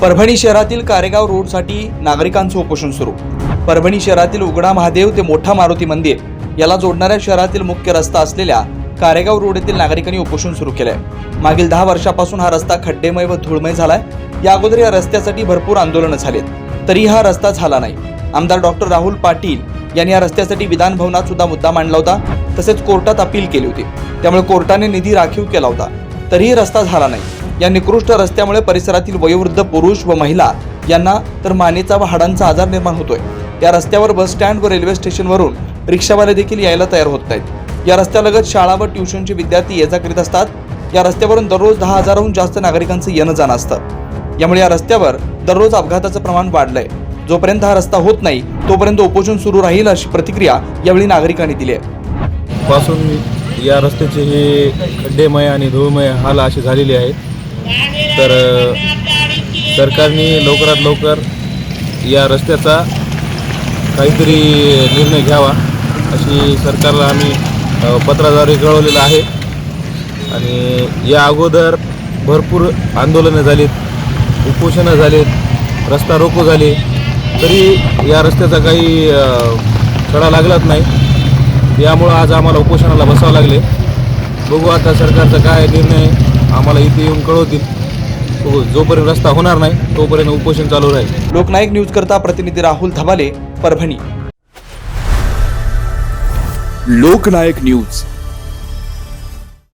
परभणी शहरातील कारेगाव रोडसाठी नागरिकांचं उपोषण सुरू. परभणी शहरातील उघडा महादेव ते मोठा मारुती मंदिर याला जोडणाऱ्या शहरातील मुख्य रस्ता असलेल्या कारेगाव रोड येथील नागरिकांनी उपोषण सुरू केलंय. मागील दहा वर्षापासून हा रस्ता खड्डेमय व धुळमय झालाय. या अगोदर या रस्त्यासाठी भरपूर आंदोलनं झालीत. तरी हा रस्ता झाला नाही. आमदार डॉक्टर राहुल पाटील यांनी या रस्त्यासाठी विधान भवनात सुद्धा मुद्दा मांडला होता. तसेच कोर्टात अपील केली होती. त्यामुळे कोर्टाने निधी राखीव केला होता. तरीही रस्ता झाला नाही. या निकृष्ट रस्त्यामुळे परिसरातील वयोवृद्ध पुरुष व महिला यांना तर मानेचा व हाडांचा आजार निर्माण होतोय. या रस्त्यावर बस स्टँड व रेल्वे स्टेशनवरून रिक्षावाले देखील यायला तयार होत नाहीत या रस्त्यालगत शाळा व ट्युशनचे विद्यार्थी ये जा करीत असतात. या रस्त्यावरून दररोज दहा हजाराहून जास्त नागरिकांचं येणं जाणं असतं. यामुळे या रस्त्यावर दररोज अपघाताचं प्रमाण वाढलंय. जोपर्यंत हा रस्ता होत नाही तोपर्यंत उपोषण सुरू राहील अशी प्रतिक्रिया यावेळी नागरिकांनी दिली आहे. पासून या रस्त्याचे हे खड्डेमय आणि धूळमय हाल असे झालेले आहेत तर सरकारने लवकरात लवकर या रस्त्याचा काहीतरी निर्णय घ्यावा अशी सरकारला आम्ही पत्राद्वारे कळवलेलं आहे. आणि या अगोदर भरपूर आंदोलनं झालीत उपोषणं झालीत रस्ता रोको झाले तरी या रस्त्याचा काही अ, छडा लागलाच नाही. यामुळं आज आम्हाला उपोषणाला बसावं लागले. बघू आता सरकारचा काय निर्णय आम्हाला इथे येऊन कळवतील. बघू जोपर्यंत रस्ता होणार नाही तोपर्यंत उपोषण चालू राहील. लोकनायक न्यूज करता प्रतिनिधी राहुल धबाले परभणी. लोकनायक न्यूज.